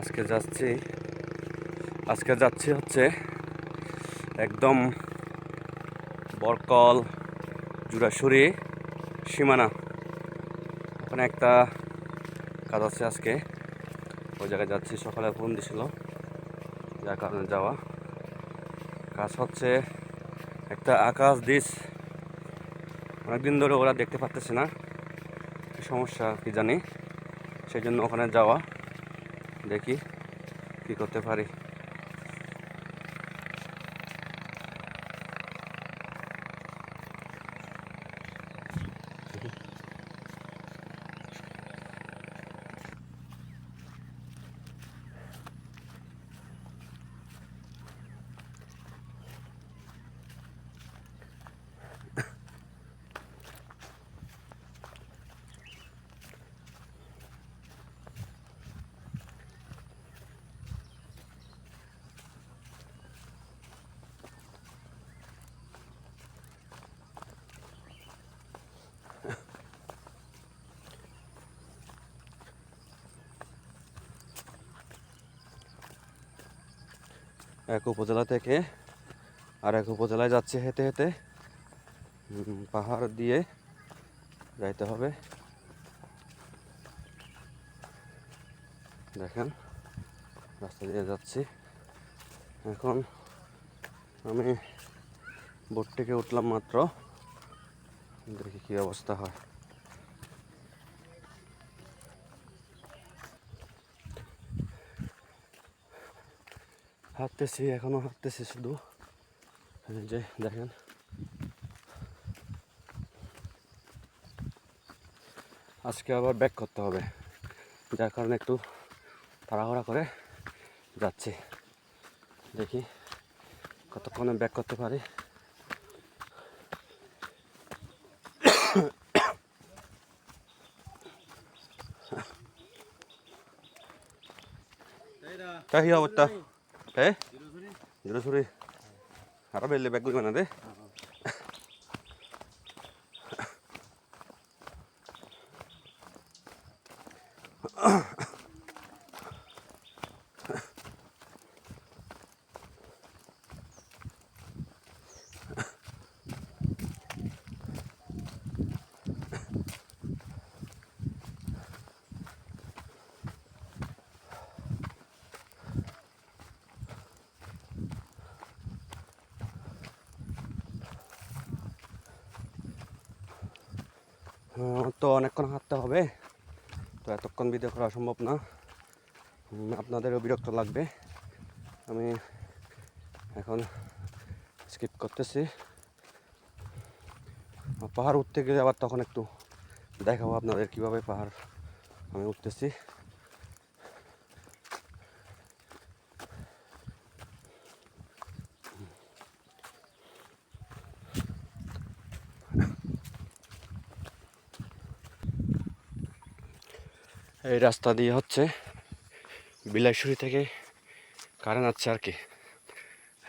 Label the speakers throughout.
Speaker 1: আজকে যাচ্ছি। আজকে যাচ্ছি হচ্ছে একদম বরকল, জুরাসুরি, সীমানা। ওখানে একটা কাজ আছে আজকে। ওই জায়গায় যাচ্ছি, সকালে ফোন দিছিল। যার কারণে যাওয়া। কাজ হচ্ছে একটা আকাশ দিস। অনেকদিন ধরে ওরা দেখতে পাচ্ছে না। সমস্যা কি জানি। সেই জন্য ওখানে যাওয়া। দেখি কি করতে পারি। এক উপজেলা থেকে আর এক উপজেলায় যাচ্ছে হেঁটে হেঁটে। পাহাড় দিয়ে যাইতে হবে। দেখেন, রাস্তা দিয়ে যাচ্ছি। এখন আমি বোট থেকে উঠলাম মাত্র। দেখি কী অবস্থা হয়। হাঁটতেছি, এখনও হাঁটতেছি শুধু। যে দেখেন। আজকে আবার ব্যাক করতে হবে, যার কারণে একটু তাড়াহুড়া করে যাচ্ছি। দেখি কতক্ষণে ব্যাক করতে পারি। 에? 이런 소리? 이런 소리. 알아벨레 뱉고 가는데? তো অনেকক্ষণ হাঁটতে হবে। তো এতক্ষণ ভিডিও করা সম্ভব না। আপনাদেরও বিরক্ত লাগবে। আমি এখন স্কিপ করতেছি। পাহাড় উঠতে গেলে আবার তখন একটু দেখাবো আপনাদের কীভাবে পাহাড় আমি উঠতেছি। এই রাস্তা দিয়ে হচ্ছে বিলাইশুরি থেকে কারেন্ট আছে আর কি।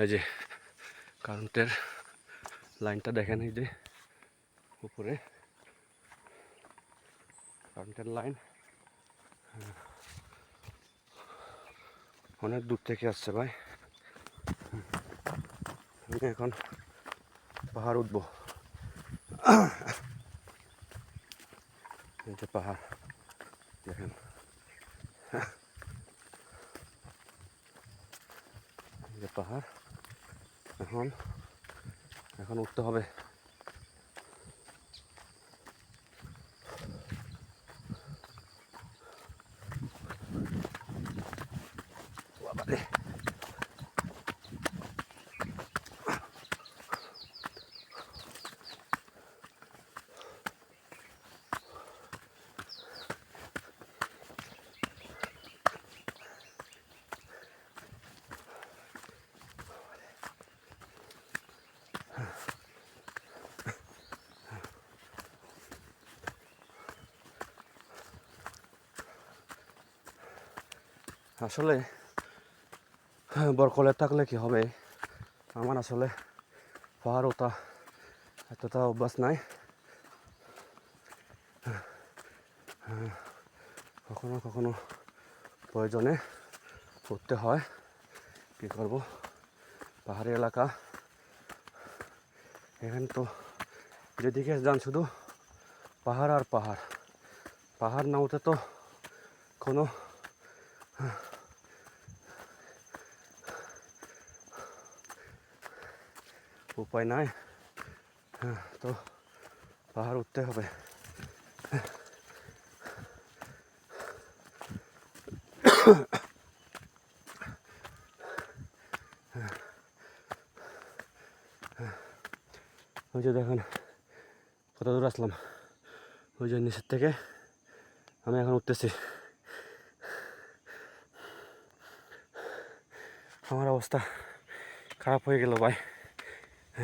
Speaker 1: এই যে কারেন্টের লাইনটা দেখেন এই যে উপরে। কারেন্টের লাইন। অনেক দূর থেকে আসছে ভাই। আমি এখন পাহাড় উঠবো। পাহাড় দেখেন এই যে পাহাড় এখন এখন উঠতে হবে। আসলে হ্যাঁ, বরকলে থাকলে কি হবে? আমার আসলে পাহাড় ওটা এতটা অভ্যাস নাই। হ্যাঁ, কখনো কখনো প্রয়োজনে উঠতে হয়। কী করব? পাহাড়ি এলাকা। এখানে তো যেদিকে যান শুধু পাহাড় আর পাহাড়। পাহাড় না উঠে তো কোনো উপায় নাই। হ্যাঁ তো পাহাড় উঠতে হবে। ওই যে দেখেন, কত দূর আসলাম। ওই যে নিচের থেকে আমি এখন উঠতেছি। আমার অবস্থা খারাপ হয়ে গেল ভাই। আমি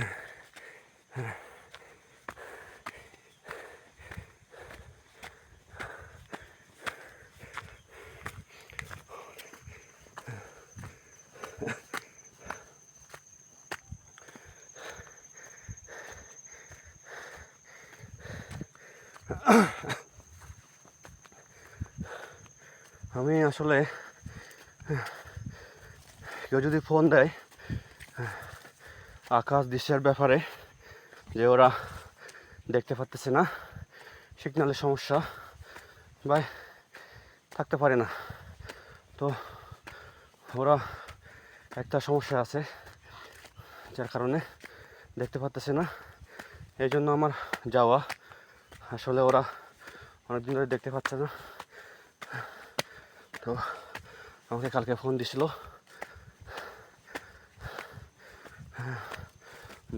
Speaker 1: আসলে কেউ যদি ফোন দেয় আকাশ দৃশ্যের ব্যাপারে যে ওরা দেখতে পারতেছে না সিগনালের সমস্যা বা থাকতে পারে না। তো ওরা একটা সমস্যা আছে, যার কারণে দেখতে পারতেছে না। এই জন্য আমার যাওয়া, আসলে ওরা অনেকদিন ধরে দেখতে পাচ্ছে না। তো আমাকে কালকে ফোন দিছিল।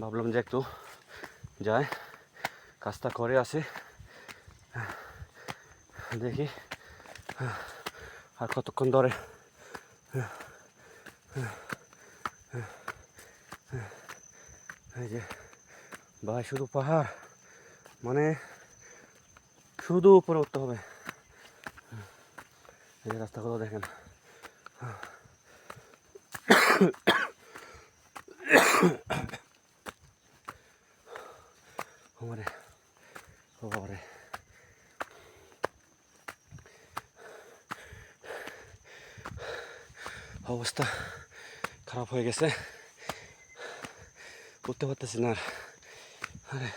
Speaker 1: ভাবলাম যে একটু যাই। কাজটা করে আসি। দেখি। আর কতক্ষণ ধরে? এই যে, ভাই, শুধু পাহাড়? মানে শুধু উপরে উঠতে হবে। এই যে রাস্তাগুলো দেখেন ওরে ও বাবারে অবস্থা খারাপ হয়ে গেছে। উঠতে পারতেছি না আরে।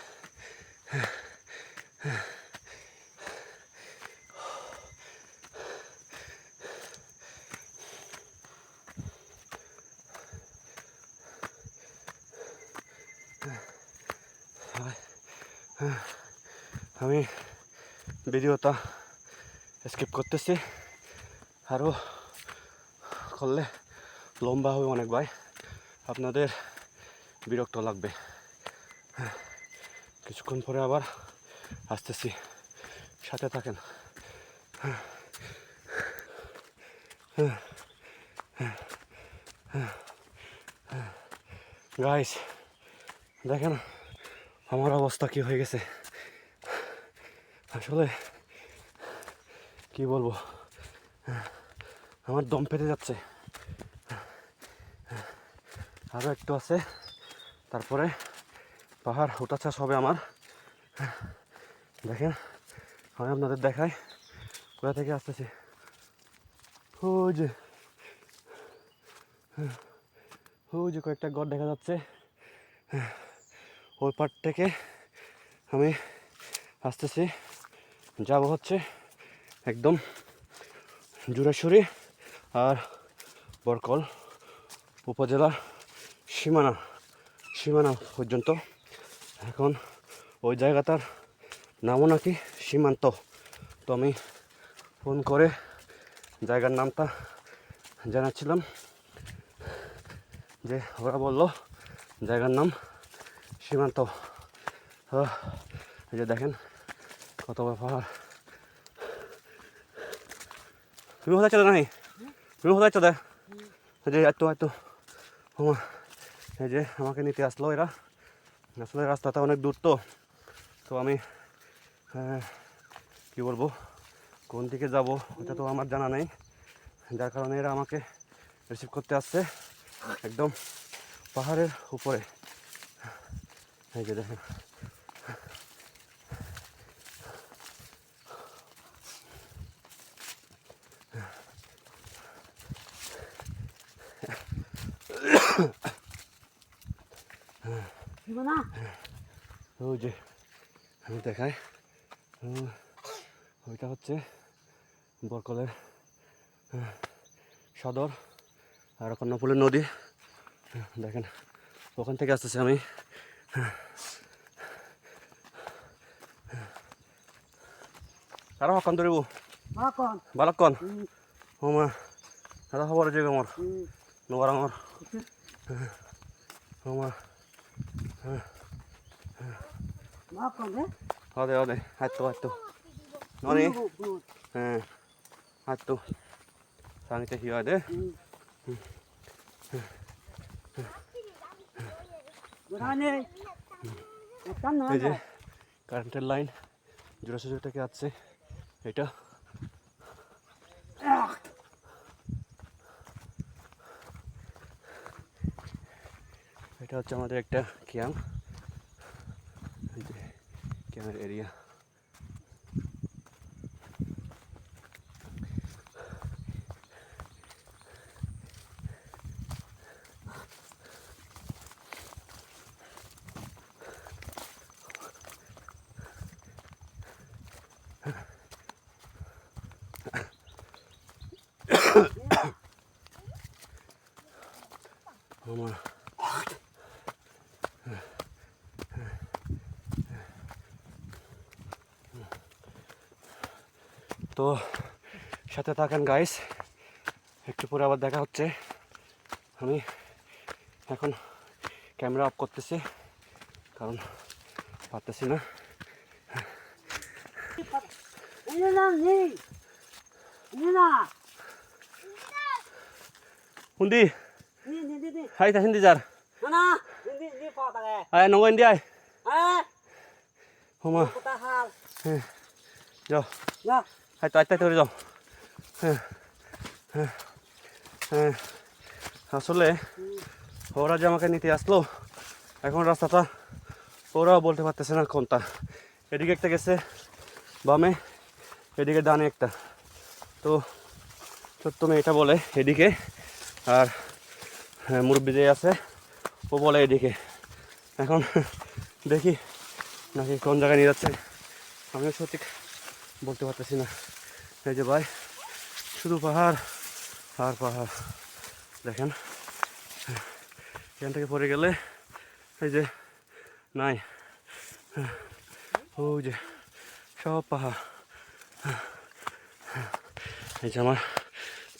Speaker 1: আমি ভিডিওটা স্কিপ করতেছি। আরও করলে লম্বা হবে অনেক ভাই। আপনাদের বিরক্ত লাগবে। কিছুক্ষণ পরে আবার আসতেছি। সাথে থাকেন। গাইস দেখেন আমার অবস্থা কি হয়ে গেছে। আসলে কি বলব? আমার দম পেতে যাচ্ছে। আরও একটু আছে। তারপরে পাহাড়, ওটা চাষ হবে আমার। দেখেন, আমি আপনাদের দেখাই, কোথা থেকে আসতেছি। ওই যে ওই যে কয়েকটা ঘর দেখা যাচ্ছে। ওই পার থেকে আমি আসতেছি। যাব হচ্ছে একদম জুরেশ্বরী আর বরকল উপজেলার সীমানা সীমানা পর্যন্ত। এখন ওই জায়গাটার নামও নাকি সীমান্ত। তো আমি ফোন করে জায়গার নামটা জানাচ্ছিলাম। যে ওরা বলল জায়গার নাম সীমান্ত। এই যে দেখেন কত পাহাড় তুমি কোথায় চলে নাই তুমি কোথায় চলে যে এত এত আমার এই যে আমাকে নিতে আসলো এরা। আসলে রাস্তাটা অনেক দূর তো। তো আমি আহ, কি বলব কোন দিকে যাব এটা তো আমার জানা নেই। যার কারণে এরা আমাকে রিসিভ করতে আসছে একদম পাহাড়ের উপরে। এই যে দেখেন। ওই যে আমি দেখাই। ওইটা হচ্ছে বরকলের সদর আর কন্যাপুলের নদী। হ্যাঁ, দেখেন ওখান থেকে আসতেছি আমি। কারও হকান ধরিব? বালকন ওমা দাদা খবর যে আমার। নগর আমার। ওমা
Speaker 2: মাখন রে
Speaker 1: হদে হদে হাইতো হাইতো ননি হ্যাঁ হাইতো সাংতে কি হয় দে।
Speaker 2: ওখানে একটা না
Speaker 1: এই যে কারেন্টের লাইন জোড়াশো থেকে আসছে এটা। এটা হচ্ছে আমাদের একটা ক্যাম্প desert area. সাথে থাকেন গাইস একটু পরে আবার দেখা হচ্ছে। আমি এখন ক্যামেরা অফ করতেছি কারণ পারতেছি না। হুন্দি হাই তা যার। আয় নগো হোমা। যাও। হাই তো আইতে করে যাও। হ্যাঁ হ্যাঁ আসলে ওরা যে আমাকে নিতে আসলো এখন রাস্তাটা ওরাও বলতে পারতেছে না কোনটা। এদিকে একটা গেছে বামে এদিকে ডানে একটা। তো ছোট্ট মেয়েটা বলে এদিকে আর হ্যাঁ, মুরব্বি যে আছে ও বলে এদিকে। এখন দেখি নাকি কোন জায়গায় নিয়ে যাচ্ছে। আমিও সঠিক বলতে পারতেছি না। এই যে ভাই শুধু পাহাড় আর পাহাড়। দেখেন, এখান থেকে পড়ে গেলে এই যে নাই। ওই যে সব পাহাড়। এই যে আমার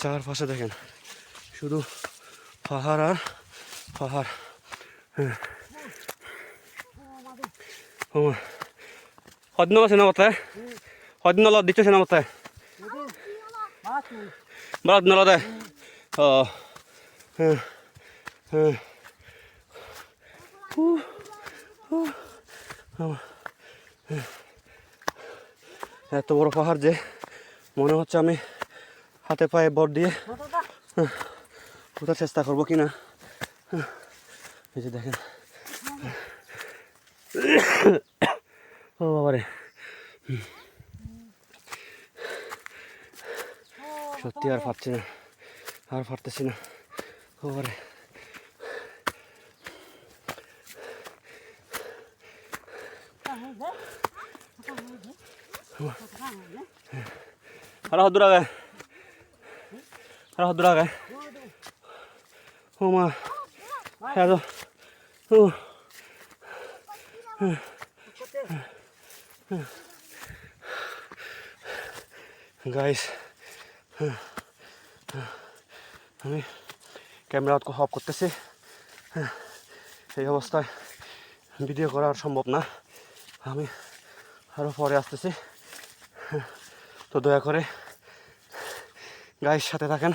Speaker 1: চারপাশে দেখেন, শুধু পাহাড় আর পাহাড়। ও সদিন আছে না সদিন অলপ দিছে না বতায় Barat nalade. এত বড় পাহাড় যে মনে হচ্ছে আমি হাতে পায়ে বর দিয়ে ওঠার চেষ্টা করব কি না এই যে দেখেন। ও বাবারে। সত্যি আর পারছি না আর পারতেছি না ও বাবারে আর হাত দূরা গায় আর হাত দূরা গায় ও মা এত ও গাইস আমি ক্যামেরা অফ করতেছি। এই অবস্থায় ভিডিও করা আর সম্ভব না। আমি আরও পরে আসতেছি। তো দয়া করে গাইস সাথে থাকেন।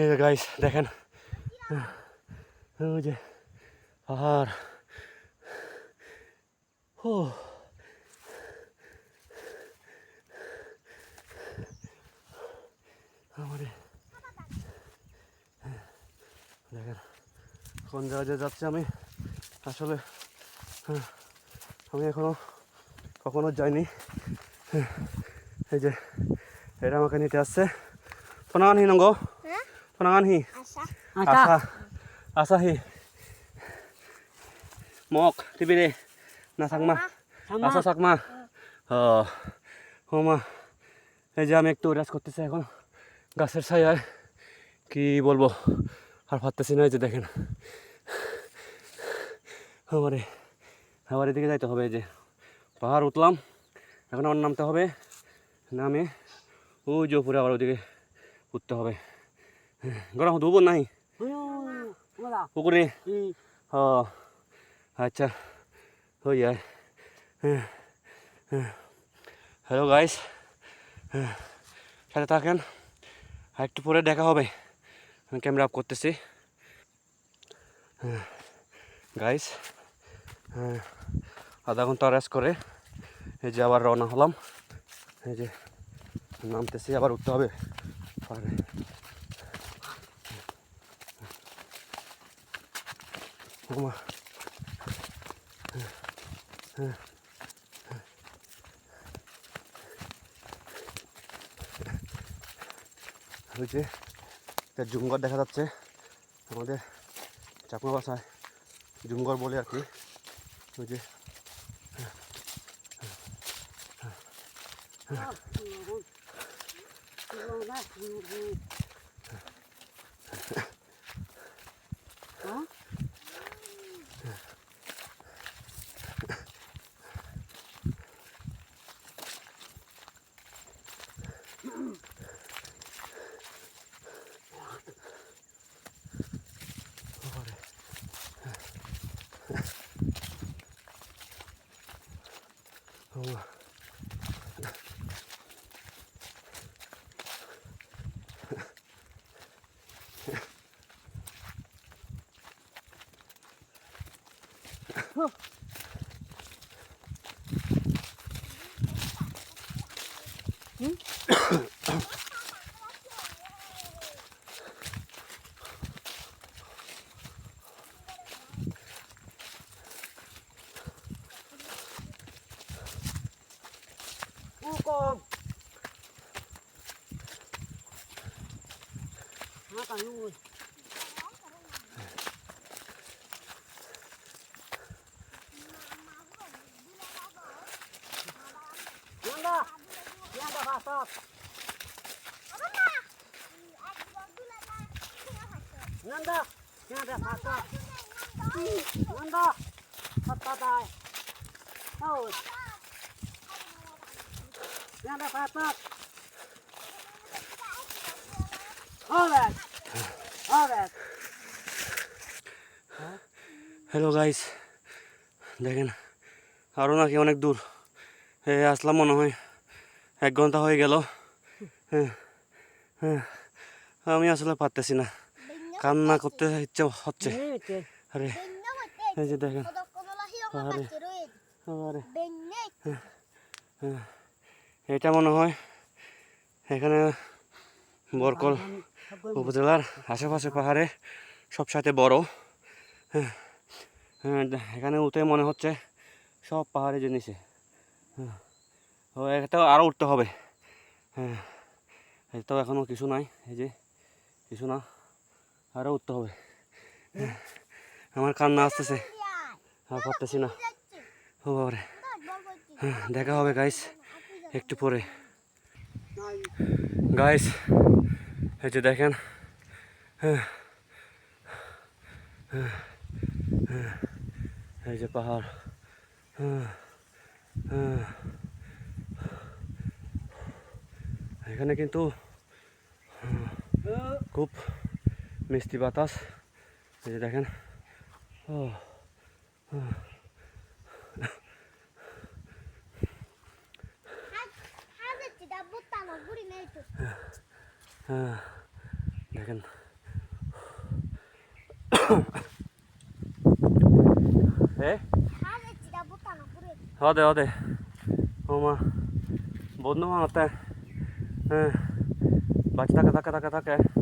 Speaker 1: এই যে গাইস দেখেন। ওই যে পাহাড়। ও। আমাদের। দেখেন কোন জায়গায় যাচ্ছি আমি? আসলে হ্যাঁ, আমি এখনও কখনো যাইনি। এই যে এটা আমাকে নিতে আসছে। ফোনাগান হি নঙ্গ। ফোনাগান হ্যাঁ?
Speaker 2: হি
Speaker 1: আশা। আশা। হি মক টিভি রে। না
Speaker 2: থাকমা।
Speaker 1: আশা থাকমা। হ মা এই যে আমি একটু রেস্ট করতেছি এখন। গাছের ছায়ায় কি বলব? আর পারতেছি না যে দেখেন, আমারে, আমার এদিকে যাইতে হবে যে পাহাড় উঠলাম, এখন আমার নামতে হবে, নামে ওই যে উপরে আবার ওদিকে উঠতে হবে। গরম দুবো নাই। পুকুরে? হ আচ্ছা হয়ে যায় হ্যালো গাইস হ্যাঁ সাথে থাকেন। একটু পরে দেখা হবে। আমি ক্যামেরা অফ করতেছি। গাইস হ্যাঁ আধা ঘণ্টা রেস্ট করে, এই যে আবার রওনা হলাম। এই যে নামতেছি, আবার উঠতে হবে। পাহাড়ে ওমা ওই যে একটা জুমঘর দেখা যাচ্ছে। আমাদের চাকমা বাসায় জুমঘর বলে আর কি। ওই যে
Speaker 2: Huh. 양다 양다 봤어 양다 봤다 어우 양다 봤어 어레 어레
Speaker 1: হ্যালো গাইস দেখেন আরও নাকি অনেক দূর এ আসলাম মনে হয় এক ঘন্টা হয়ে গেল হ্যাঁ হ্যাঁ আমি আসলে পারতেছি না কান্না করতে ইচ্ছে হচ্ছে। আরে এই যে দেখেন। আরে হ্যাঁ, এটা মনে হয় এখানে বরকল উপজেলার আশেপাশে পাহাড়ে সব সাথে বড়। হ্যাঁ, হ্যাঁ এখানে উঠে মনে হচ্ছে সব পাহাড়ে জিনিসে হ্যাঁ ও এটাও আরও উঠতে হবে। হ্যাঁ এটাও এখনও কিছু নাই এই যে কিছু না। আরও উঠতে হবে। আমার কান্না আসতেছে। আর পারতেছি না। ও বাবারে। দেখা হবে গাইস একটু পরে। গাইস এই যে দেখেন। এই যে পাহাড়। এখানে কিন্তু খুব মিষ্টি বাতাস এই যে দেখেন ও দেখেন えはではでおまぼんの
Speaker 2: ままってう
Speaker 1: んばちたかたか
Speaker 2: た
Speaker 1: か
Speaker 2: た
Speaker 1: か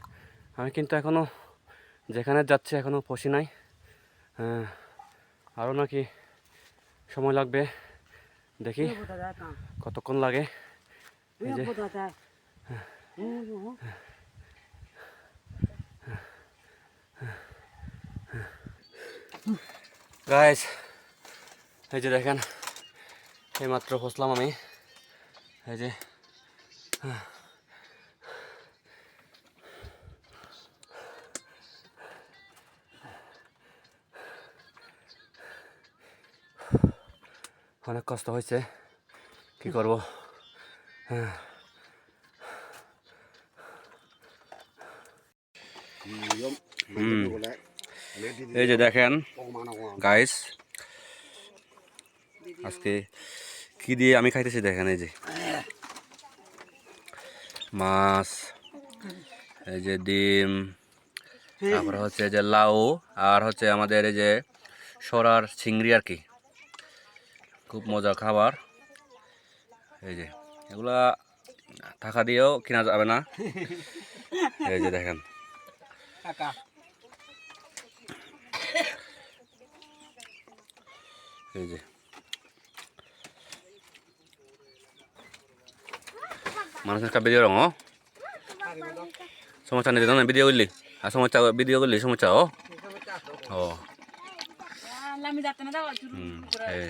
Speaker 1: আমি কিন্তু এখনও যেখানে যাচ্ছি এখনও পশি নাই। হ্যাঁ আরও নাকি সময় লাগবে। দেখি কতক্ষণ লাগে। এই গাইস এই যে দেখেন, এইমাত্র ফসলাম আমি। এই যে অনেক কষ্ট হয়েছে। কি করব? হ্যাঁ এই যে দেখেন গাইস আজকে কি দিয়ে আমি খাইতেছি দেখেন, এই যে। মাছ, এই যে ডিম, তারপরে হচ্ছে যে লাউ, আর হচ্ছে আমাদের এই যে সরার চিংড়ি আর কি। খুব মজার খাবার। এই যে এগুলা টাকা দিয়েও কেনা যাবে না। এই যে দেখেন। এই যে। মানুষ একটা ভিডিও রঙ সমস্যা নেই না ভিডিও করলি? আর সমস্যা ভিডিও করলি সমস্যা ও। ও. হুম এই